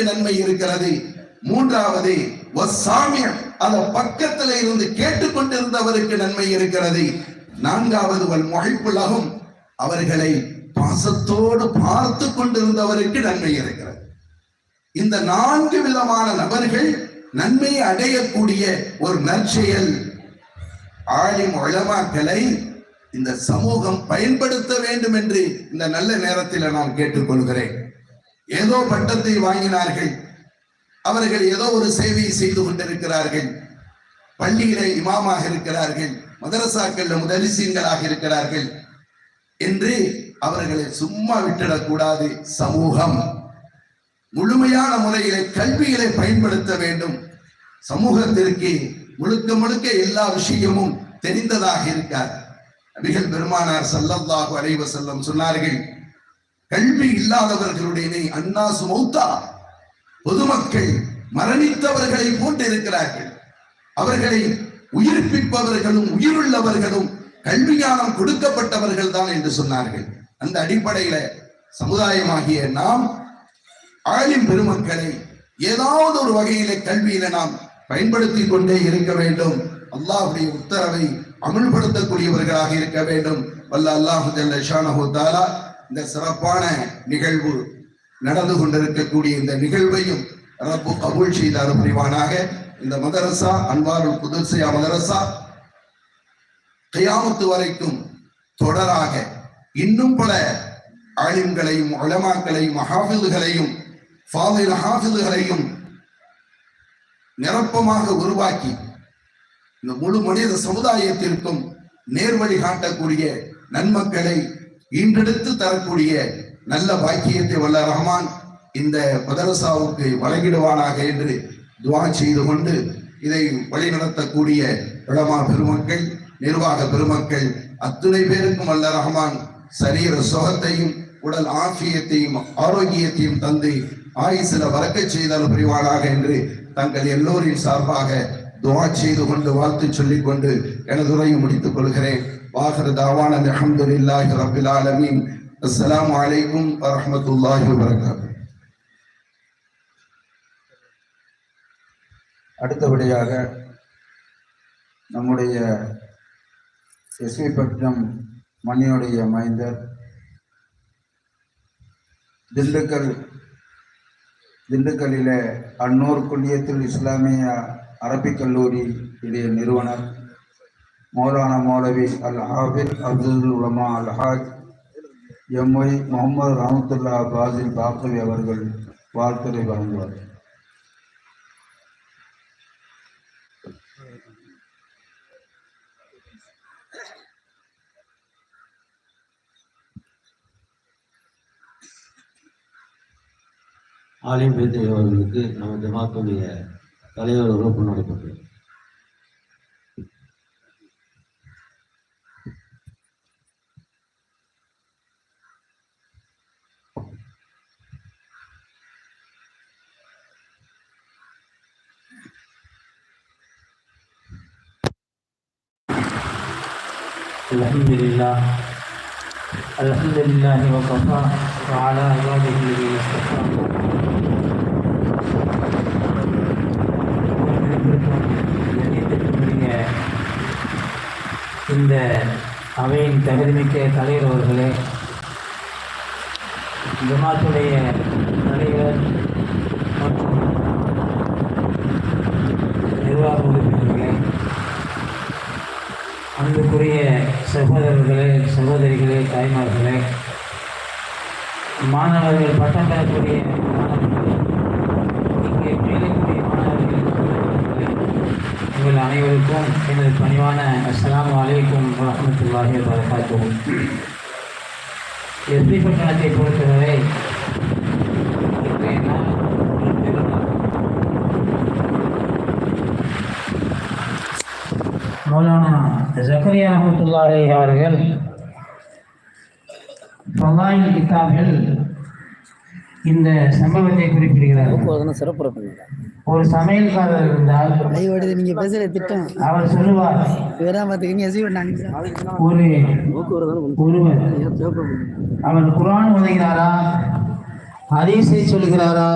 கேட்பவருக்கு நன்மை இருக்கிறது. மூன்றாவது அந்த பக்கத்துல இருந்து கேட்டுக்கொண்டிருந்தவருக்கு நன்மை இருக்கிறது. நான்காவது வல் முகைப்புலகும் அவர்களை பாசத்தோடு பார்த்து கொண்டிருந்தவருக்கு நன்மை இருக்கிறது. இந்த நான்கு விதமான நபர்கள் நன்மையை அடையக்கூடிய ஒரு நற்செயல். ஆலிம் உலமாக்களை இந்த சமூகம் பயன்படுத்த வேண்டும் என்று இந்த நல்ல நேரத்தில் நான் கேட்டுக்கொள்கிறேன். ஏதோ பட்டத்தை வாங்கினார்கள். அவர்கள் ஏதோ ஒரு சேவையை செய்து கொண்டிருக்கிறார்கள். பள்ளியிலே இமாமாக இருக்கிறார்கள். மதரசாக்கள் முதலிசீன்களாக இருக்கிறார்கள். என்று அவர்களை சும்மா விட்டுடக்கூடாது. சமூகம் முழுமையான முறையிலே கல்விகளை பயன்படுத்த வேண்டும். சமூகத்திற்கு முழுக்க முழுக்க எல்லா விஷயமும் தெரிந்ததாக இருக்காது. நபிகள் பெருமானார் சல்லல்லாஹு அலைவசல்லம் சொன்னார்கள் கல்வி இல்லாதவர்களுடைய அண்ணாசு மௌத்தா. பொதுமக்கள் மரணித்தவர்களை போட்டு இருக்கிறார்கள் அவர்களை உயிர்ப்பிப்பவர்களும் உயிருள்ளவர்களும் கல்விஞானம் கொடுக்கப்பட்டவர்கள் தான் என்று சொன்னார்கள். அந்த அடிப்படையில சமுதாயமாகிய நாம் ஆளின் பெருமக்களை ஏதாவது ஒரு வகையில கல்வியில நாம் பயன்படுத்தி கொண்டே இருக்க வேண்டும். அல்லாஹுடைய உத்தரவை அமல்படுத்தக்கூடியவர்களாக இருக்க வேண்டும். வல்ல அல்லாஹு ஜல்ல ஷானஹு இந்த சிறப்பான நிகழ்வு நடந்து கொண்டிருக்கக்கூடிய இந்த நிகழ்வையும் ரப்பு கபூல் செய்த புரிவானாக. இந்த மதரசா அன்வாருல் குதுசியா மதரசா கையாமத்து வரைக்கும் தொடராக இன்னும் பல ஆலிம்களையும் உலமாக்களையும் ஹாஃபிதுகளையும் ஃபாதில் ஹாஃபிதுகளையும் நிரப்பமாக உருவாக்கி இந்த முழு மனித சமுதாயத்திற்கும் நேர்வழி காட்டக்கூடிய நன்மக்களை ஈன்றெடுத்து தரக்கூடிய நல்ல பாக்கியத்தை வல்ல ரஹ்மான் இந்த மதரசாவுக்கு வழங்கிடுவானாக என்று துவா செய்து கொண்டு இதை வழிநடத்தக்கூடிய இடமா பெருமக்கள் நிர்வாக பெருமக்கள் அத்துணை பேருக்கும் வல்ல ரஹ்மான் சரீர சுகத்தையும் உடல் ஆசியத்தையும் ஆரோக்கியத்தையும் தந்து ஆயுசில வரக்கச் செய்தால் புரிவானாக என்று தங்கள் எல்லோரின் சார்பாக துவா செய்து கொண்டு வாழ்த்து சொல்லிக் கொண்டு எனது உரையை முடித்துக் கொள்கிறேன். வாகர தாவான அல்ஹம்துலில்லாஹி ரப்பில் ஆலமீன். அஸ்ஸலாமு அலைக்கும் வரஹ்மத்துல்லாஹி அடுத்தபடியாக நம்முடைய எஸ்விபட்னம் மணியுடைய மைந்தர் திண்டுக்கல் திண்டுக்கல்லில் அன்னூர் குல்லியத்துல் இஸ்லாமிய அரபிக் கல்லூரியுடைய நிறுவனர் மௌலானா மௌலவி அல் ஹாபித் அப்துல் உலமா அல் ஹாஜ் எம்ஒய் முகமது ரஹமத்துல்லா பாசில் பாக்கவி அவர்கள் வாழ்த்துரை வழங்குவார். ஆலிம் பேத்தி அவர்களுக்கு நம்ம ஜமாத்துடைய தலைவர் உறுப்பு நடைபெற்றது الحمد لله الحمد لله وكفى وعلى عباده الذين اصطفى இந்த அவையின் தகுதிமிக்க தலைவர் அவர்களே ஜமாத்துடைய தலைவர் மற்றும் நிர்வாக உறுப்பினர்களே அன்புக்குரிய சகோதரர்களே சகோதரிகளே தாய்மார்களே மாணவர்கள் பட்டம் பெறக்கூடிய மாணவர்களே இங்கே மேலக்கூடிய மாணவர்கள் சகோதரர்களே, உங்கள் அனைவருக்கும் எனது பணிவான அஸ்ஸலாமு அலைக்கும் வரஹ்மத்துல்லாஹி எஸ்பி பட்டணத்தை பொறுத்தவரை மௌலானா ஜக்கரியா ரஹமத்துல்லாஹி அவர்கள் ஃபலாயில் கிதாபில் இந்த சம்பவத்தை குறிப்பிடுகிறார். சிறப்புறப்படுகிறார் ஒரு சமையல்காரர் இருந்தால் ஐயோடு நீங்க பேசுற திட்டம். அவர் சொல்லுவார் இவரா பாத்துக்கீங்க பண்ணாங்க ஒரு ஒருவர் அவர் குரான் உதைகிறாரா ஹதீஸை சொல்கிறாரா